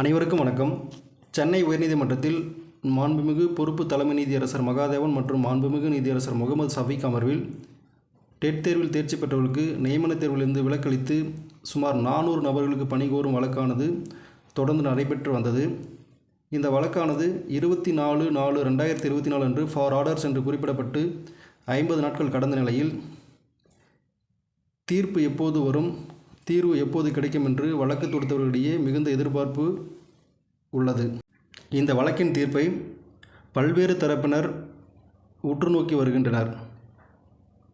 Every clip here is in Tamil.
அனைவருக்கும் வணக்கம். சென்னை உயர்நீதிமன்றத்தில் மாண்புமிகு பொறுப்பு தலைமை நீதியரசர் மகாதேவன் மற்றும் மாண்புமிகு நீதியரசர் முகமது சஃபீக் அமர்வில் டெட் தேர்வில் தேர்ச்சி பெற்றவர்களுக்கு நியமன தேர்விலிருந்து விலக்களித்து சுமார் நானூறு நபர்களுக்கு பணி கோரும் வழக்கானது தொடர்ந்து நடைபெற்று வந்தது. இந்த வழக்கானது இருபத்தி நாலு நாலு ரெண்டாயிரத்தி இருபத்தி நாலு அன்று ஃபார் ஆர்டர்ஸ் என்று குறிப்பிடப்பட்டு ஐம்பது நாட்கள் கடந்த நிலையில் தீர்ப்பு எப்போது வரும்? தீர்வு எப்போது கிடைக்கும் என்று வழக்கு தொடுத்தவர்களிடையே மிகுந்த எதிர்பார்ப்பு உள்ளது. இந்த வழக்கின் தீர்ப்பை பல்வேறு தரப்பினர் உற்று நோக்கி வருகின்றனர்.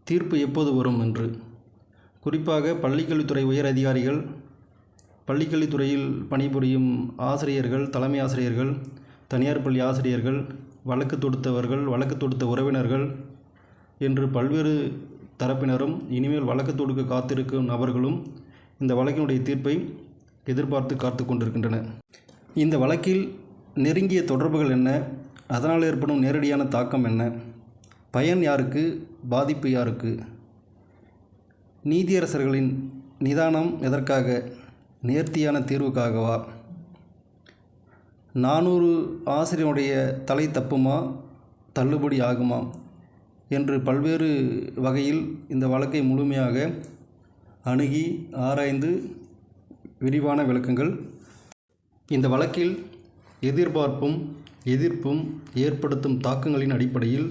தீர்ப்பு எப்போது வரும் என்று. குறிப்பாக பள்ளிக்கல்வித்துறை உயர் அதிகாரிகள் பள்ளிக்கல்வித்துறையில் பணிபுரியும் ஆசிரியர்கள் தலைமை ஆசிரியர்கள் தனியார் பள்ளி ஆசிரியர்கள் வழக்கு தொடுத்தவர்கள் வழக்கு தொடுத்த உறவினர்கள் என்று பல்வேறு தரப்பினரும் இனிமேல் வழக்கு தொடுக்க காத்திருக்கும் நபர்களும் இந்த வழக்கினுடைய தீர்ப்பை எதிர்பார்த்து காத்து கொண்டிருக்கின்றன. இந்த வழக்கில் நெருங்கிய தொடர்புகள் என்ன? அதனால் ஏற்படும் நேரடியான தாக்கம் என்ன? பயன் யாருக்கு? பாதிப்பு யாருக்கு? நீதியரசர்களின் நிதானம் எதற்காக? நேர்த்தியான தீர்வுக்காகவா? நானூறு ஆசிரியனுடைய தலை தப்புமா? தள்ளுபடி ஆகுமா? என்று பல்வேறு வகையில் இந்த வழக்கை முழுமையாக அணுகி ஆராய்ந்து விரிவான விளக்கங்கள். இந்த வழக்கில் எதிர்பார்ப்பும் எதிர்ப்பும் ஏற்படுத்தும் தாக்கங்களின் அடிப்படையில்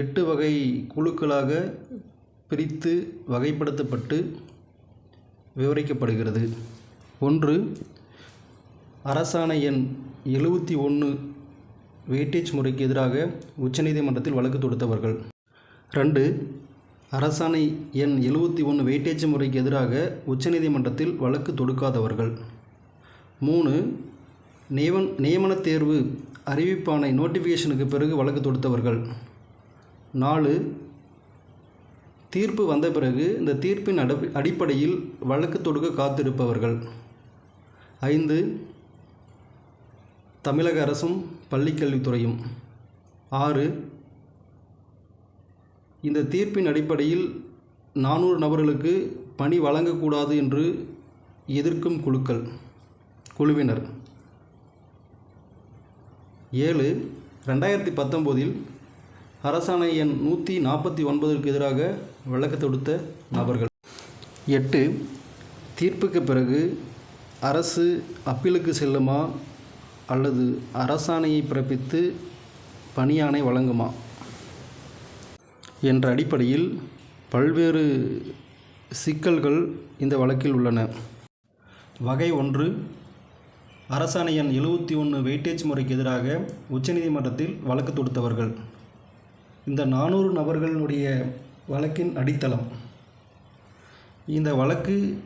எட்டு வகை குழுக்களாக பிரித்து வகைப்படுத்தப்பட்டு விவரிக்கப்படுகிறது. ஒன்று அரசாணை எண் எழுபத்தி ஒன்று வெயிட்டேஜ் முறைக்கு எதிராக உச்சநீதிமன்றத்தில் வழக்கு தொடுத்தவர்கள். ரெண்டு அரசாணை எண் எழுபத்தி ஒன்று வெயிட்டேஜ் முறைக்கு எதிராக உச்சநீதிமன்றத்தில் வழக்கு தொடுக்காதவர்கள். மூணு நியமன் நியமன தேர்வு அறிவிப்பானை நோட்டிஃபிகேஷனுக்கு பிறகு வழக்கு தொடுத்தவர்கள். நாலு தீர்ப்பு வந்த பிறகு இந்த தீர்ப்பின் அடி அடிப்படையில் வழக்கு தொடுக்க காத்திருப்பவர்கள். ஐந்து தமிழக அரசும் பள்ளிக்கல்வித்துறையும். ஆறு இந்த தீர்ப்பின் அடிப்படையில் நானூறு நபர்களுக்கு பணி வழங்கக்கூடாது என்று எதிர்க்கும் குழுக்கள் குழுவினர். ஏழு ரெண்டாயிரத்தி பத்தொம்போதில் அரசாணை எண் நூற்றி நாற்பத்தி ஒன்பதற்கு எதிராக வழக்கு தொடுத்த நபர்கள். எட்டு தீர்ப்புக்கு பிறகு அரசு அப்பீலுக்கு செல்லுமா அல்லது அரசாணையை பிறப்பித்து பணியாணை வழங்குமா? என்ற அடிப்படையில் பல்வேறு சிக்கல்கள் இந்த வழக்கில் உள்ளன. வகை ஒன்று அரசாணை எண் எழுபத்தி ஒன்று வெயிட்டேஜ் முறைக்கு எதிராக உச்சநீதிமன்றத்தில் வழக்கு தொடுத்தவர்கள். இந்த நானூறு நபர்களுடைய வழக்கின் அடித்தளம். இந்த வழக்கு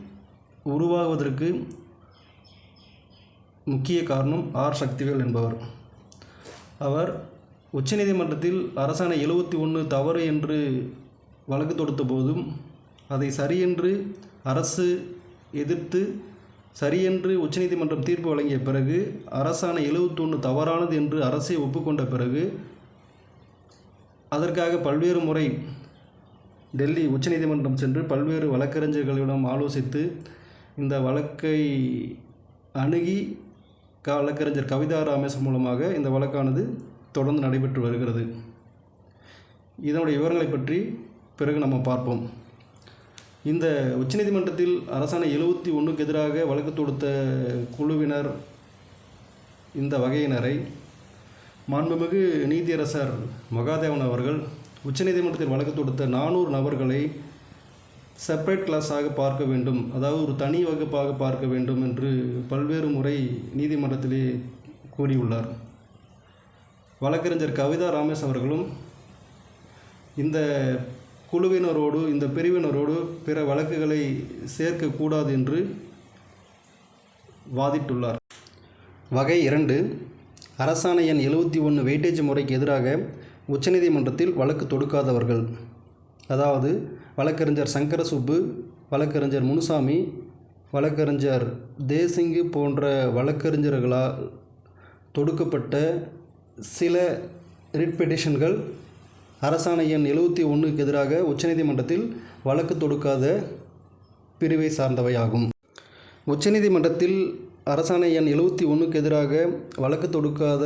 உருவாகுவதற்கு முக்கிய காரணம் ஆர் சக்திவேல் என்பவர். அவர் உச்சநீதிமன்றத்தில் அரசாணை எழுபத்தி ஒன்று தவறு என்று வழக்கு தொடுத்த போதும் அதை சரியென்று அரசு எதிர்த்து சரியென்று உச்சநீதிமன்றம் தீர்ப்பு வழங்கிய பிறகு அரசாணை எழுபத்தொன்று தவறானது என்று அரசை ஒப்புக்கொண்ட பிறகு அதற்காக பல்வேறு முறை டெல்லி உச்சநீதிமன்றம் சென்று பல்வேறு வழக்கறிஞர்களிடம் ஆலோசித்து இந்த வழக்கை அணுகி க வழக்கறிஞர் கவிதா ராமேஸ்வரம் மூலமாக இந்த வழக்கானது தொடர்ந்து நடைபெற்று வருகிறது. இதனுடைய விவரங்களை பற்றி பிறகு நம்ம பார்ப்போம். இந்த உச்சநீதிமன்றத்தில் அரசாணை எழுபத்தி ஒன்றுக்கு எதிராக வழக்கு தொடுத்த குழுவினர் இந்த வகையினரை மாண்புமிகு நீதியரசர் மகாதேவன் அவர்கள் உச்சநீதிமன்றத்தில் வழக்கு தொடுத்த நானூறு நபர்களை செப்பரேட் கிளாஸாக பார்க்க வேண்டும் அதாவது ஒரு தனி வகுப்பாக பார்க்க வேண்டும் என்று பல்வேறு முறை நீதிமன்றத்திலே கூறியுள்ளார். வழக்கறிஞர் கவிதா ராமேஷ் அவர்களும் இந்த குழுவினரோடு இந்த பிரிவினரோடு பிற வழக்குகளை சேர்க்கக்கூடாது என்று வாதிட்டுள்ளார். வகை இரண்டு அரசாணை எண் எழுபத்தி ஒன்று வெயிட்டேஜ் முறைக்கு எதிராக உச்சநீதிமன்றத்தில் வழக்கு தொடுக்காதவர்கள். அதாவது வழக்கறிஞர் சங்கரசுப்பு வழக்கறிஞர் முனுசாமி வழக்கறிஞர் தேசிங்கு போன்ற வழக்கறிஞர்களால் தொடுக்கப்பட்ட சில ரிட் பெட்டிஷன்கள் அரசாணை எண் எழுபத்தி ஒன்றுக்கு எதிராக உச்சநீதிமன்றத்தில் வழக்கு தொடுக்காத பிரிவை சார்ந்தவையாகும். உச்சநீதிமன்றத்தில் அரசாணை எண் எழுபத்தி ஒன்றுக்கு எதிராக வழக்கு தொடுக்காத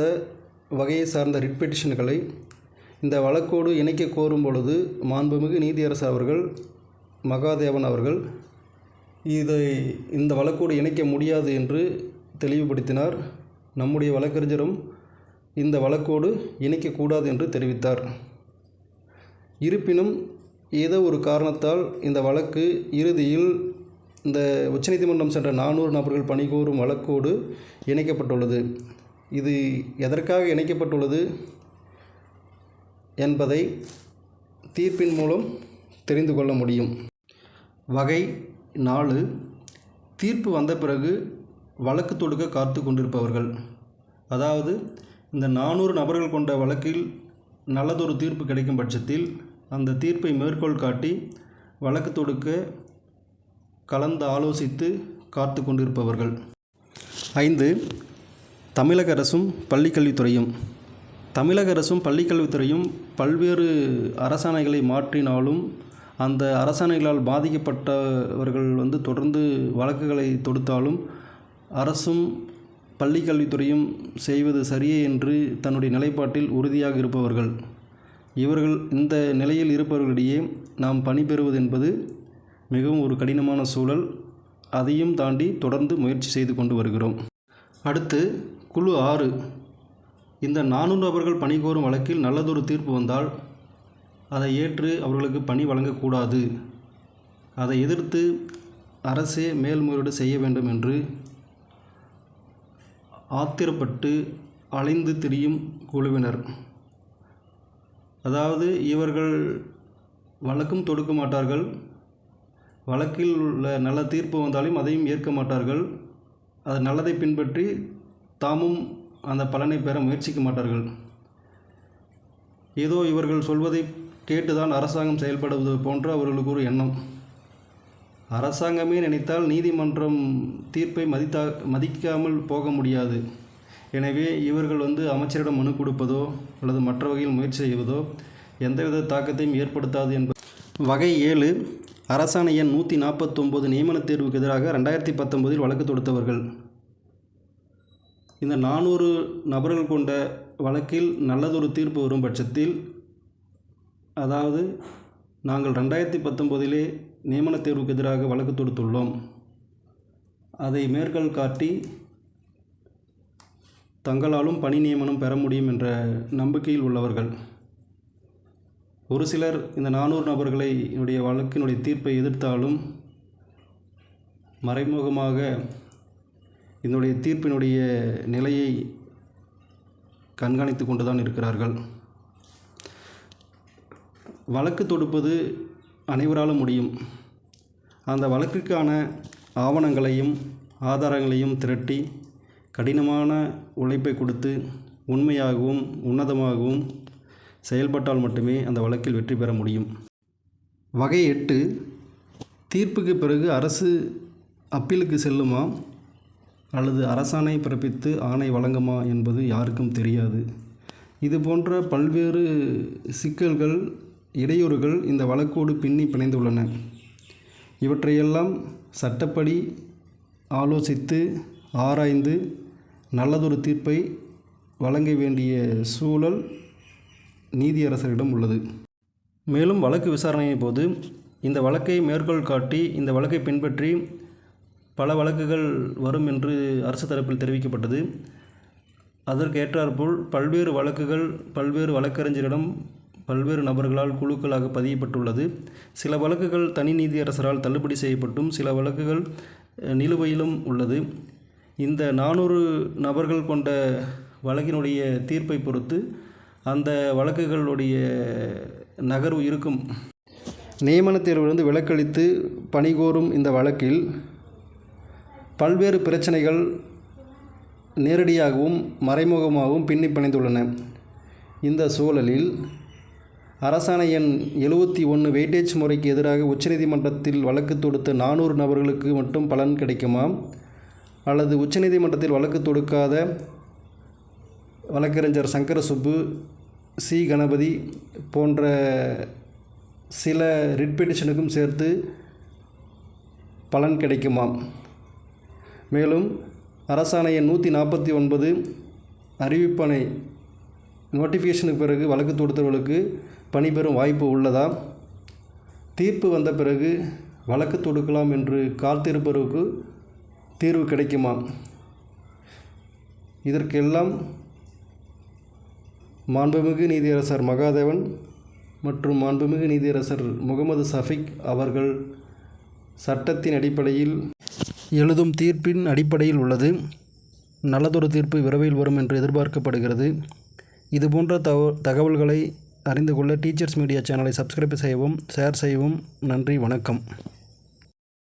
வகையை சார்ந்த ரிட் பெட்டிஷன்களை இந்த வழக்கோடு இணைக்க கோரும் பொழுது மாண்புமிகு நீதியரசு அவர்கள் மகாதேவன் அவர்கள் இதை இந்த வழக்கோடு இணைக்க முடியாது என்று தெளிவுபடுத்தினார். நம்முடைய வழக்கறிஞரும் இந்த வழக்கோடு இணைக்கக்கூடாது என்று தெரிவித்தார். இருப்பினும் ஏதோ ஒரு காரணத்தால் இந்த வழக்கு இறுதியில் இந்த உச்சநீதிமன்றம் சென்ற நானூறு நபர்கள் பணிகோரும் வழக்கோடு இணைக்கப்பட்டுள்ளது. இது எதற்காக இணைக்கப்பட்டுள்ளது என்பதை தீர்ப்பின் மூலம் தெரிந்து கொள்ள முடியும். வகை நாலு தீர்ப்பு வந்த பிறகு வழக்கு தொடுக்க காத்து கொண்டிருப்பவர்கள். அதாவது இந்த நானூறு நபர்கள் கொண்ட வழக்கில் நல்லதொரு தீர்ப்பு கிடைக்கும் பட்சத்தில் அந்த தீர்ப்பை மேற்கோள் காட்டி வழக்கு தொடுக்க கலந்து ஆலோசித்து காத்து கொண்டிருப்பவர்கள். ஐந்து தமிழக அரசும் பள்ளிக்கல்வித்துறையும். தமிழக அரசும் பள்ளிக்கல்வித்துறையும் பல்வேறு அரசாணைகளை மாற்றினாலும் அந்த அரசாணைகளால் பாதிக்கப்பட்டவர்கள் வந்து தொடர்ந்து வழக்குகளை தொடுத்தாலும் அரசும் பள்ளிக்கல்வித்துறையும் செய்வது சரியே என்று தன்னுடைய நிலைப்பாட்டில் உறுதியாக இருப்பவர்கள். இவர்கள் இந்த நிலையில் இருப்பவர்களிடையே நாம் பணிபெறுவது என்பது மிகவும் ஒரு கடினமான சூழல். அதையும் தாண்டி தொடர்ந்து முயற்சி செய்து கொண்டு வருகிறோம். அடுத்து குழு ஆறு. இந்த நானூறு நபர்கள் பணி கோரும் வழக்கில் நல்லதொரு தீர்ப்பு வந்தால் அதை ஏற்று அவர்களுக்கு பணி வழங்கக்கூடாது. அதை எதிர்த்து அரசே மேல்முறையீடு செய்ய வேண்டும் என்று ஆத்திரப்பட்டு அலைந்து திரியும் குழுவினர். அதாவது இவர்கள் வழக்கும் தொடுக்க மாட்டார்கள். வழக்கில் உள்ள நல்ல தீர்ப்பு வந்தாலும் அதையும் ஏற்க மாட்டார்கள். அது நல்லதை பின்பற்றி தாமும் அந்த பலனை பெற முயற்சிக்க மாட்டார்கள். ஏதோ இவர்கள் சொல்வதை கேட்டுதான் அரசாங்கம் செயல்படுவது போன்ற அவர்களுக்கு ஒரு எண்ணம். அரசாங்கமே நினைத்தால் நீதிமன்றம் தீர்ப்பை மதித்தா மதிக்காமல் போக முடியாது. எனவே இவர்கள் வந்து அமைச்சரிடம் மனு கொடுப்பதோ அல்லது மற்ற வகையில் முயற்சி செய்வதோ எந்தவித தாக்கத்தையும் ஏற்படுத்தாது என்பது வகை ஏழு அரசாணை எண் நூற்றி நாற்பத்தொம்போது நியமன தேர்வுக்கு எதிராக ரெண்டாயிரத்தி பத்தொம்போதில் வழக்கு தொடுத்தவர்கள். இந்த நானூறு நபர்கள் கொண்ட வழக்கில் நல்லதொரு தீர்ப்பு வரும் பட்சத்தில் அதாவது நாங்கள் ரெண்டாயிரத்தி பத்தொம்போதிலே நியமன தேர்வுக்கு எதிராக வழக்கு தொடுத்துள்ளோம். அதை மேற்கோள் காட்டி தங்களாலும் பணி நியமனம் பெற முடியும் என்ற நம்பிக்கையில் உள்ளவர்கள். ஒரு சிலர் இந்த நானூறு நபர்களை என்னுடைய வழக்கினுடைய தீர்ப்பை எதிர்த்தாலும் மறைமுகமாக இதனுடைய தீர்ப்பினுடைய நிலையை கண்காணித்து கொண்டு தான் இருக்கிறார்கள். வழக்கு தொடுப்பது அனைவராலும் முடியும். அந்த வழக்குக்கான ஆவணங்களையும் ஆதாரங்களையும் திரட்டி கடினமான உழைப்பை கொடுத்து உண்மையாகவும் உன்னதமாகவும் செயல்பட்டால் மட்டுமே அந்த வழக்கில் வெற்றி பெற முடியும். வகை எட்டு தீர்ப்புக்கு பிறகு அரசு அப்பீலுக்கு செல்லுமா? அல்லது அரசாணை பிறப்பித்து ஆணை வழங்குமா என்பது யாருக்கும் தெரியாது. இது போன்ற பல்வேறு சிக்கல்கள் இடையூறுகள் இந்த வழக்கோடு பின்னி பிணைந்துள்ளன. இவற்றையெல்லாம் சட்டப்படி ஆலோசித்து ஆராய்ந்து நல்லதொரு தீர்ப்பை வழங்க வேண்டிய சூழல் நீதியரசரிடம் உள்ளது. மேலும் வழக்கு விசாரணையின் போது இந்த வழக்கை மேற்கோள் காட்டி இந்த வழக்கை பின்பற்றி பல வழக்குகள் வரும் என்று அரசு தரப்பில் தெரிவிக்கப்பட்டது. அதற்கேற்றாற்போல் பல்வேறு வழக்குகள் பல்வேறு வழக்கறிஞரிடம் பல்வேறு நபர்களால் குழுக்களாக பதியப்பட்டுள்ளது. சில வழக்குகள் தனி நீதியரசரால் தள்ளுபடி செய்யப்பட்டும் சில வழக்குகள் நிலுவையிலும் உள்ளது. இந்த நானூறு நபர்கள் கொண்ட வழக்கினுடைய தீர்ப்பை பொறுத்து அந்த வழக்குகளுடைய நகர்வு இருக்கும். நியமன தேர்விலிருந்து விலக்களித்து பணிகோரும் இந்த வழக்கில் பல்வேறு பிரச்சனைகள் நேரடியாகவும் மறைமுகமாகவும் பின்னி பிணைந்துள்ளன. இந்த சூழலில் அரசாணை எண் எழுபத்தி ஒன்று வெயிட்டேஜ் முறைக்கு எதிராக உச்சநீதிமன்றத்தில் வழக்கு தொடுத்த நானூறு நபர்களுக்கு மட்டும் பலன் கிடைக்குமா? அல்லது உச்சநீதிமன்றத்தில் வழக்கு தொடுக்காத வழக்கறிஞர் சங்கர சுப்பு சி. கணபதி போன்ற சில ரிட் பெட்டிஷனுக்கும் சேர்த்து பலன் கிடைக்குமாம் மேலும் அரசாணை எண் நூற்றி நாற்பத்தி ஒன்பது அறிவிப்பனை நோட்டிஃபிகேஷனுக்கு பிறகு வழக்கு தொடுத்தவர்களுக்கு பணிபெறும் வாய்ப்பு உள்ளதா? தீர்ப்பு வந்த பிறகு வழக்கு தொடுக்கலாம் என்று காத்திருப்பவருக்கு தீர்வு கிடைக்குமா? இதற்கெல்லாம் மாண்புமிகு நீதியரசர் மகாதேவன் மற்றும் மாண்புமிகு நீதியரசர் முகமது சஃபிக் அவர்கள் சட்டத்தின் அடிப்படையில் எழுதும் தீர்ப்பின் அடிப்படையில் உள்ளது. நல்லதொரு தீர்ப்பு விரைவில் வரும் என்று எதிர்பார்க்கப்படுகிறது. இதுபோன்ற தகவ தகவல்களை அறிந்து கொள்ள டீச்சர்ஸ் மீடியா சேனலை சப்ஸ்கிரைப் செய்யவும் ஷேர் செய்யவும் நன்றி வணக்கம்.